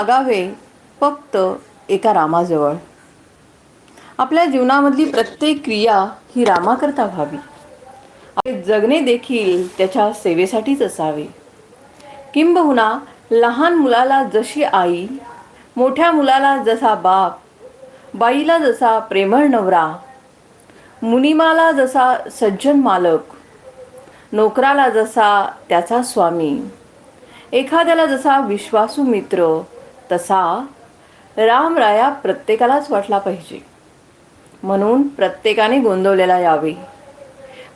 मागावे फक्त एका रामाजवळ. आपल्या जीवनामधली प्रत्येक क्रिया ही रामाकरता व्हावी. आपले जगणे देखील त्याच्या सेवेसाठीच असावे. किंबहुना लहान मुलाला जशी आई मोठ्या मुलाला जसा बाप बाईला जसा प्रेमळ नवरा मुनिमाला जसा सज्जन मालक नोकराला जसा त्याचा स्वामी एखाद्याला जसा विश्वासू मित्र तसा रामराया प्रत्येकालाच वाटला पाहिजे. म्हणून प्रत्येकाने गोंदवलेला यावे.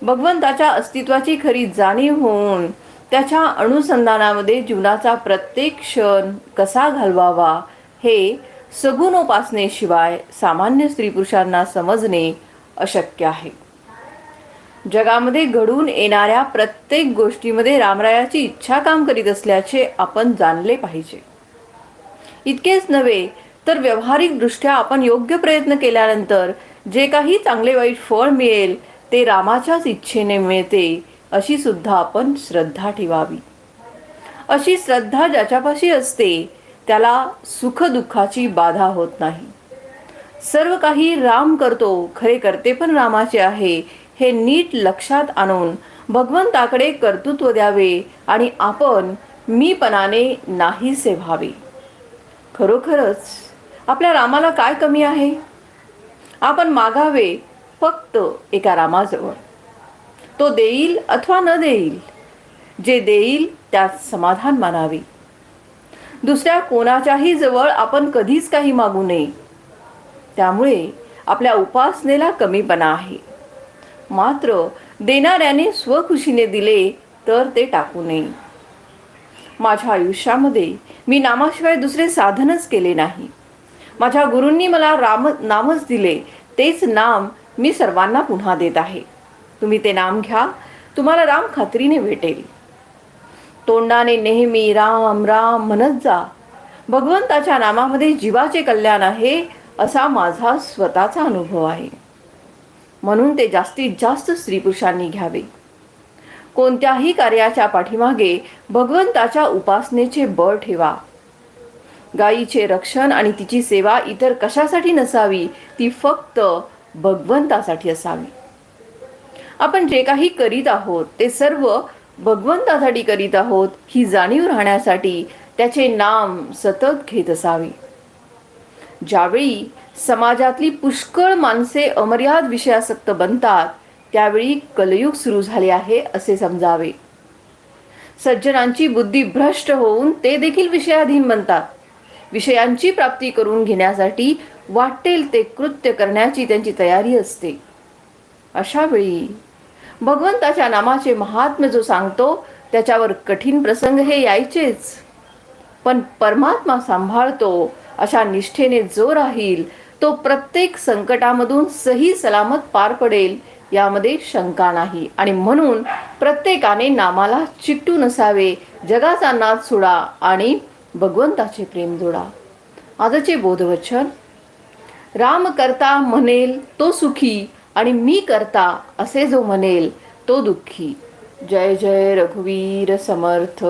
भगवंताच्या अस्तित्वाची खरी जाणीव होऊन त्याच्या अनुसंधानामध्ये जीवनाचा प्रत्येक क्षण कसा घालवावा हे सगुणोपासनेशिवाय सामान्य स्त्री पुरुषांना समजणे अशक्य आहे. जगामध्ये घडून येणाऱ्या प्रत्येक गोष्टीमध्ये रामरायाची इच्छा काम करीत असल्याचे आपण जाणले पाहिजे. इतकेच नव्हे तर व्यावहारिकदृष्ट्या आपण योग्य प्रयत्न केल्यानंतर जे काही चांगले वाईट फळ मिळेल ते रामाच्याच इच्छेने मिळते अशी सुद्धा आपण श्रद्धा ठेवावी. अशी श्रद्धा ज्याच्यापाशी असते त्याला सुखदुःखाची बाधा होत नाही. सर्व काही राम करतो खरे करते पण रामाचे आहे हे नीट लक्षात आणून भगवंताकडे कर्तृत्व द्यावे आणि आपण मीपणाने नाहीसे व्हावे. खरोखरच आपल्या रामाला काय कमी आहे? आपण मागावे फक्त एका रामाजवळ. तो देईल अथवा न देईल जे देईल त्यात समाधान मानावे. दुसऱ्या कोणाच्याही जवळ आपण कधीच काही मागू नये. त्यामुळे आपल्या उपासनेला कमीपणा आहे. मात्र देणाऱ्याने स्वखुशीने दिले तर ते टाकू नये. माझ्या आयुष्यामध्ये मी नामाशिवाय दुसरे साधनच केले नाही. माझ्या गुरूंनी मला राम नामच दिले तेच नाम मी सर्वांना पुन्हा देत आहे. तुम्ही ते नाम घ्या तुम्हाला राम खात्रीने भेटेल. तोंडाने नेहमी राम राम म्हणत जा. भगवंताच्या नामामध्ये जीवाचे कल्याण आहे असा माझा स्वतःचा अनुभव आहे. म्हणून ते जास्तीत जास्त स्त्री पुरुषांनी घ्यावे. कोणत्याही कार्याच्या पाठीमागे भगवंताच्या उपासनेचे बळ ठेवा. गायीचे रक्षण आणि तिची सेवा इतर कशासाठी नसावी ती फक्त भगवंतासाठी असावी. आपण जे काही करीत आहोत ते सर्व भगवंतासाठी करीत आहोत ही जाणीव राहण्यासाठी त्याचे नाम सतत घेत असावे. ज्यावेळी समाजातली पुष्कळ माणसे अमर्याद विषयासक्त बनतात त्यावेळी कलयुग सुरू झाले आहे असे समजावे. सज्जनांची बुद्धी भ्रष्ट होऊन ते देखील विषयाधीन बनतात. विषयांची प्राप्ती करून घेण्यासाठी वाटेल ते कृत्य करण्याची त्यांची तयारी असते. अशा वेळी भगवंताच्या नामाचे महात्म्य जो सांगतो त्याच्यावर कठीण प्रसंग हे यायचेच. पण परमात्मा सांभाळतो अशा निष्ठेने जो राहील तो प्रत्येक संकटामधून सही सलामत पार पडेल यामध्ये शंका नाही. आणि म्हणून प्रत्येकाने नामाला चिकटून असावे जगाचा नाद सोडा आणि भगवंताचे प्रेम जोडा. आजचे बोधवचन राम करता म्हणेल तो सुखी आणि मी करता असे जो म्हणेल तो दुःखी. जय जय रघुवीर समर्थ.